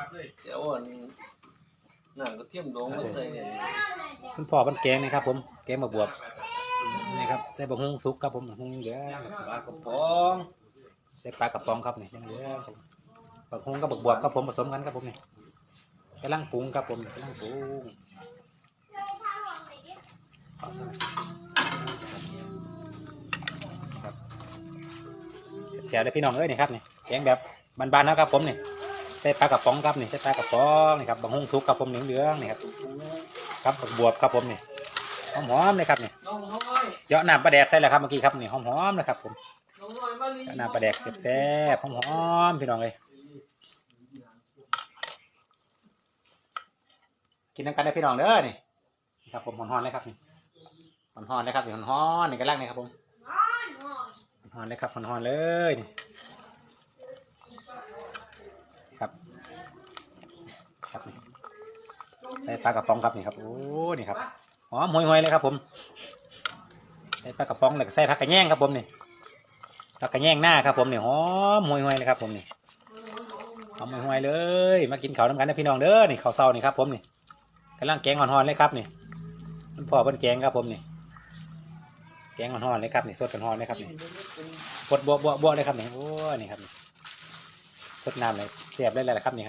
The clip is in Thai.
ปั๊บเลยเดี๋ยวอันน้ำกระเทียมดองมาใส่เนี่ยคุณพ่อมันแกงนะครับ ผม แกงมาบวบนี่ครับใส่บะฮุงสุกครับผมบะฮุงเยอะปลากระป๋องใส่ปลากระป๋องครับนี่ยังเหลือครับบะฮุงกับบะบวบครับผมผสมกันครับผมนี่กำลังปรุงครับผมกำลังปรุงครับแซ่บเลยพี่น้องเอ้ยนี่ครับนี่แกงแบบบานๆนะครับผมนี่ ใส่ปลากระป๋องครับนี่ใส่ปลากระป๋องนี่ครับบะฮุงสุกครับผมเหลืองๆนี่ครับครับบักบวบครับผมนี่หอมๆเลยครับนี่ยเยอะน้ำปลาแดกใส่แล้วครับเมื่อกี้ครับนี่หอมๆเลยครับผมน้องน้อยาะน้ำปลาแดกแซ่บๆหอมๆพี่น้องเลยกินน้ำกันได้พี่น้องเด้อนี่นี่ครับผมหอนๆเลยครับนี่หอนๆเลยครับนี่หอนๆนี่กระลังนี่ครับผมหอนๆเลยครับหอนๆเลยนี่ครับครับนี่ ใส่ปลากระป๋องครับนี่ครับโอ้นี่ครับหอมห่วยๆเลยครับ ผมใส่ปลากระป๋องแล้วก็ใส่ผักกระแยงครับผมนี่ผักกระแยงหน้าครับผมนี่หอมห่วยๆเลยครับ ผมนี่หอมห่วยๆเลย มากินข้าวน้ำกันนะพี่น้องเด้อนี่ข้าวเช้านี่ครับ ผมนี่กำลังแกงห่อนๆเลยครับนี่มันพ่อเพิ่นแกงครับผมนี่แกงห่อนๆเลยครับนี่สดกันห่อนเลยครับนี่กดบวบๆๆเลยครับนี่โอ้นี่ครับนี่สดน้ำเลยเสียบเลยแหละครับนี่ครับ